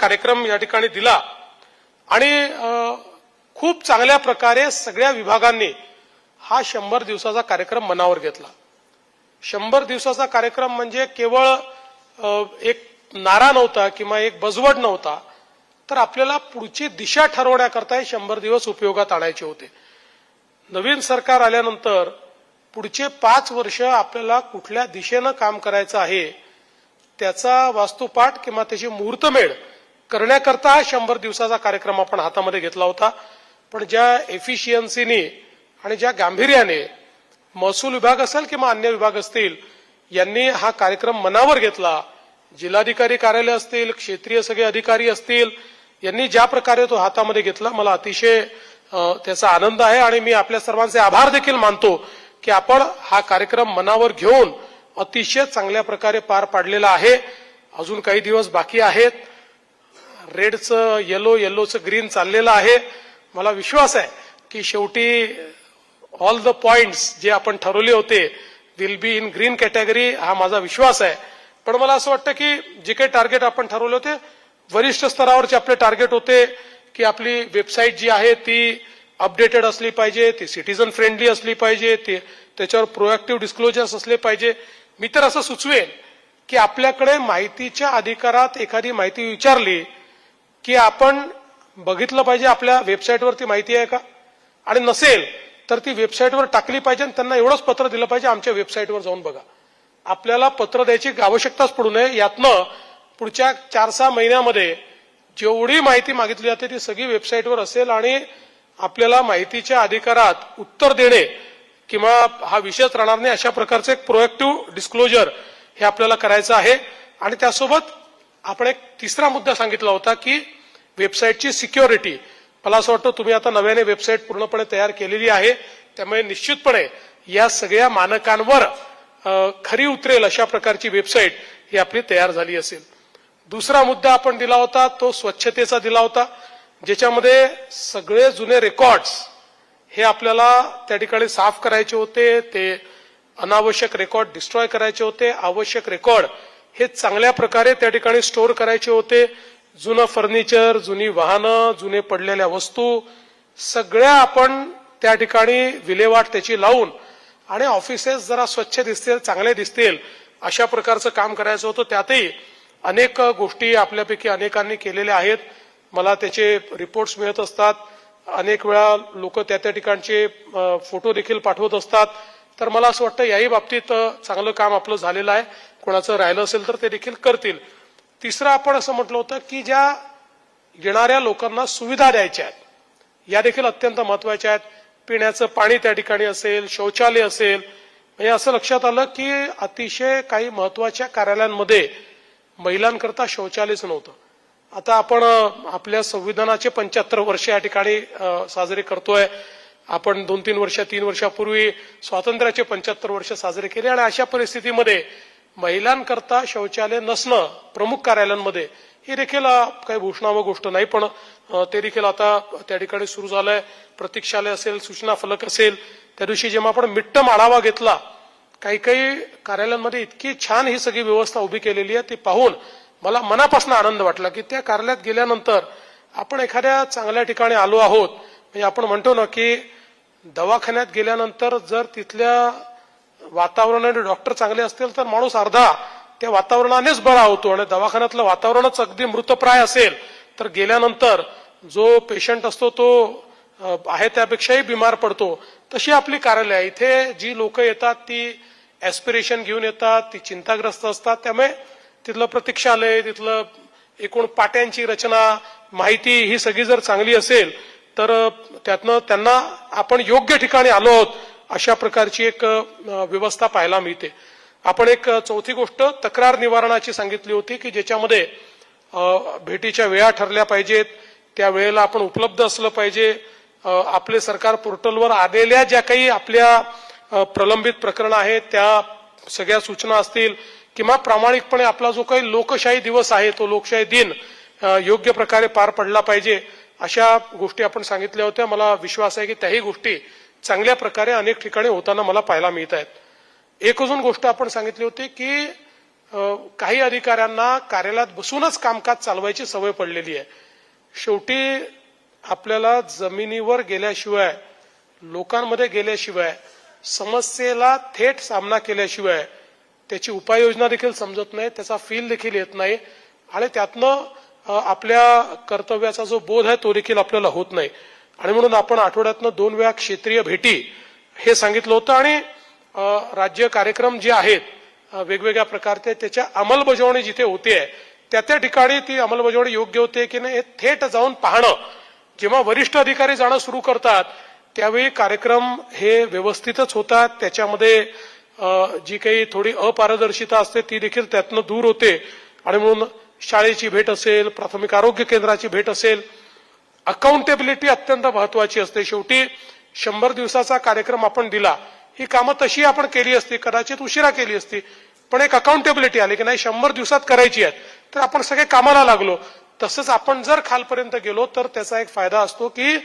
कार्यक्रम या ठिकाणी दिला. आणि खूप चांगल्या प्रकारे सगळ्या विभागांनी हा शंभर दिवसाचा कार्यक्रम मनावर घेतला. शंभर दिवसाचा कार्यक्रम म्हणजे केवळ एक नारा नव्हता किंवा एक बजवट नव्हता तर आपल्याला पुढची दिशा ठरवण्याकरता हे शंभर दिवस उपयोगात आणायचे होते. नवीन सरकार आल्यानंतर पुढचे पाच वर्ष आपल्याला कुठल्या दिशेनं काम करायचं आहे त्याचा वास्तुपाठ किंवा त्याची मुहूर्तमेढ करण्याकरता हा शंभर दिवसाचा कार्यक्रम आपण हातामध्ये घेतला होता. पण ज्या एफिशियन्सीने आणि ज्या गांभीर्याने महसूल विभाग असेल किंवा अन्य विभाग असतील यांनी हा कार्यक्रम मनावर घेतला. जिल्हाधिकारी कार्यालय असतील क्षेत्रीय सगळे अधिकारी असतील यांनी ज्या प्रकारे तो हातामध्ये घेतला मला अतिशय त्याचा आनंद आहे आणि मी आपल्या सर्वांचे आभार देखील मानतो की आपण हा कार्यक्रम मनावर घेऊन अतिशय चांगल्या प्रकारे पार पाडलेला आहे. अजून काही दिवस बाकी आहेत. रेडचं येलो येलोचं ग्रीन चाललेलं आहे. मला विश्वास आहे की शेवटी ऑल द पॉइंट्स जे आपण ठरवले होते will be in green category हा माझा विश्वास आहे. पण मला असं वाटतं की जे काही टार्गेट आपण ठरवले होते वरिष्ठ स्तरावरचे आपले टार्गेट होते की आपली वेबसाईट जी आहे ती अपडेटेड असली पाहिजे ती सिटीजन फ्रेंडली असली पाहिजे ती त्याच्यावर प्रोएक्टिव्ह डिस्क्लोजर्स असले पाहिजे. मी तर असं सुचवेन की आपल्याकडे माहितीच्या अधिकारात एखादी माहिती विचारली की आपण बघितलं पाहिजे आपल्या वेबसाईटवरती माहिती आहे का? आणि नसेल तर ती वेबसाईटवर टाकली पाहिजे आणि त्यांना एवढंच पत्र दिलं पाहिजे आमच्या वेबसाईटवर जाऊन बघा. आपल्याला पत्र द्यायची आवश्यकताच पडू नये. यातनं पुढच्या चार सहा महिन्यामध्ये जेवढी माहिती मागितली जाते ती सगळी वेबसाईटवर असेल आणि आपल्याला माहितीच्या अधिकारात उत्तर देणे किंवा हा विषयच राहणार नाही अशा प्रकारचं एक प्रोएक्टिव्ह डिस्क्लोजर हे आपल्याला करायचं आहे. आणि त्यासोबत आपण एक तिसरा मुद्दा सांगितला होता की वेबसाईटची सिक्युरिटी. मला असं वाटतं तुम्ही आता नव्याने वेबसाईट पूर्णपणे तयार केलेली आहे. त्यामुळे निश्चितपणे या सगळ्या मानकांवर खरी उतरेल अशा प्रकारची वेबसाईट ही आपली तयार झाली असेल. दुसरा मुद्दा आपण दिला होता तो स्वच्छतेचा दिला होता ज्याच्यामध्ये सगळे जुने रेकॉर्ड्स हे आपल्याला त्या ठिकाणी साफ करायचे होते ते अनावश्यक रेकॉर्ड डिस्ट्रॉय करायचे होते आवश्यक रेकॉर्ड हे चांगल्या प्रकारे त्या ठिकाणी स्टोअर करायचे होते जुनं फर्निचर जुनी वाहनं जुने पडलेल्या वस्तू सगळ्या आपण त्या ठिकाणी विल्हेवाट त्याची लावून आणि ऑफिसेस जरा स्वच्छ दिसतील चांगले दिसतील अशा प्रकारचं काम करायचं होतं. त्यातही अनेक गोष्टी आपल्यापैकी अनेकांनी केलेल्या आहेत. मला त्याचे रिपोर्ट्स मिळत असतात. अनेक वेळा लोक त्या त्या ठिकाणचे फोटो देखील पाठवत असतात. तर मला असं वाटतं याही बाबतीत चांगलं काम आपलं झालेलं आहे. कोणाचं राहिलं असेल तर ते देखील करतील. तिसरं आपण असं म्हटलं होतं की ज्या येणाऱ्या लोकांना सुविधा द्यायच्या आहेत या देखील अत्यंत महत्त्वाच्या आहेत. पिण्याचं पाणी त्या ठिकाणी असेल शौचालय असेल म्हणजे असं लक्षात आलं की अतिशय काही महत्त्वाच्या कार्यालयांमध्ये महिलांकरता शौचालयच नव्हतं. आता आपण आपल्या संविधानाचे पंच्याहत्तर वर्ष या ठिकाणी साजरे करतोय. आपण दोन तीन वर्ष तीन वर्षापूर्वी स्वातंत्र्याचे पंच्याहत्तर वर्ष साजरे केले आणि अशा परिस्थितीमध्ये महिलांकरता शौचालय नसणं प्रमुख कार्यालयांमध्ये ही देखील काही भूषणावं गोष्ट नाही पण ते देखील आता त्या ठिकाणी सुरू झालंय. प्रतीक्षालय असेल सूचना फलक असेल त्या दिवशी जेव्हा आपण मिट्टम आढावा घेतला काही काही कार्यालयांमध्ये इतकी छान ही सगळी व्यवस्था उभी केलेली आहे ती पाहून मला मनापासून आनंद वाटला की त्या कार्यालयात गेल्यानंतर आपण एखाद्या चांगल्या ठिकाणी आलो आहोत. म्हणजे आपण म्हणतो ना की दवाखान्यात गेल्यानंतर जर तिथल्या वातावरण आणि डॉक्टर चांगले असतील तर माणूस अर्धा त्या वातावरणानेच बरा होतो आणि दवाखान्यातलं वातावरणच अगदी मृतप्राय असेल तर गेल्यानंतर जो पेशंट असतो तो आहे त्यापेक्षाही बिमार पडतो. तशी आपली कार्यालय आहे. इथे जी लोक येतात ती ऍस्पिरेशन घेऊन येतात ती चिंताग्रस्त असतात. त्यामुळे तिथलं प्रतीक्षालय तिथलं एकूण पाट्यांची रचना माहिती ही सगळी जर चांगली असेल तर त्यातनं त्यांना आपण योग्य ठिकाणी आलो आहोत. अशा प्रकारची एक व्यवस्था पाहायला मिळते. आपण एक चौथी गोष्ट तक्रार निवारणाची सांगितली होती की ज्याच्यामध्ये भेटीच्या वेळा ठरल्या पाहिजेत त्या वेळेला आपण उपलब्ध असलं पाहिजे आपले सरकार पोर्टलवर आलेल्या ज्या काही आपल्या प्रलंबित प्रकरणं आहेत त्या सगळ्या सूचना असतील किंवा प्रामाणिकपणे आपला जो काही लोकशाही दिवस आहे तो लोकशाही दिन योग्य प्रकारे पार पडला पाहिजे अशा गोष्टी आपण सांगितल्या होत्या. मला विश्वास आहे की त्याही गोष्टी चांगल्या प्रकारे अनेक ठिकाणी होताना मला पाहायला मिळत आहेत एक अजून गोष्ट आपण सांगितली होती की काही अधिकाऱ्यांना कार्यालयात बसूनच कामकाज चालवायची सवय पडलेली आहे. शेवटी आपल्याला जमिनीवर गेल्याशिवाय लोकांमध्ये गेल्याशिवाय समस्येला थेट सामना केल्याशिवाय त्याची उपाययोजना देखील समजत नाही त्याचा फील देखील येत नाही आणि त्यातनं आपल्या कर्तव्याचा जो बोध आहे तो देखील आपल्याला होत नाही. आणि म्हणून आपण आठवड्यातनं दोन वेळा क्षेत्रीय भेटी हे सांगितलं होतं आणि राज्य कार्यक्रम जे आहेत वेगवेगळ्या प्रकारचे त्याच्या अंमलबजावणी जिथे होते त्या त्या ठिकाणी ती अंमलबजावणी योग्य होते की नाही हे थेट जाऊन पाहणं. जेव्हा वरिष्ठ अधिकारी जाणं सुरू करतात त्यावेळी कार्यक्रम हे व्यवस्थितच होतात. त्याच्यामध्ये जी काही थोडी अपारदर्शिता असते ती देखील त्यातनं दूर होते. आणि म्हणून शाळेची भेट असेल प्राथमिक आरोग्य केंद्राची भेट असेल अकाउंटेबिलिटी अत्यंत महत्वाची असते. शेवटी शंभर दिवसाचा कार्यक्रम आपण दिला ही कामं तशी आपण केली असती कदाचित उशिरा केली असती पण एक अकाउंटेबिलिटी आली की नाही शंभर दिवसात करायची आहेत तर आपण सगळे कामाला लागलो. तसंच आपण जर खालपर्यंत गेलो तर त्याचा एक फायदा असतो की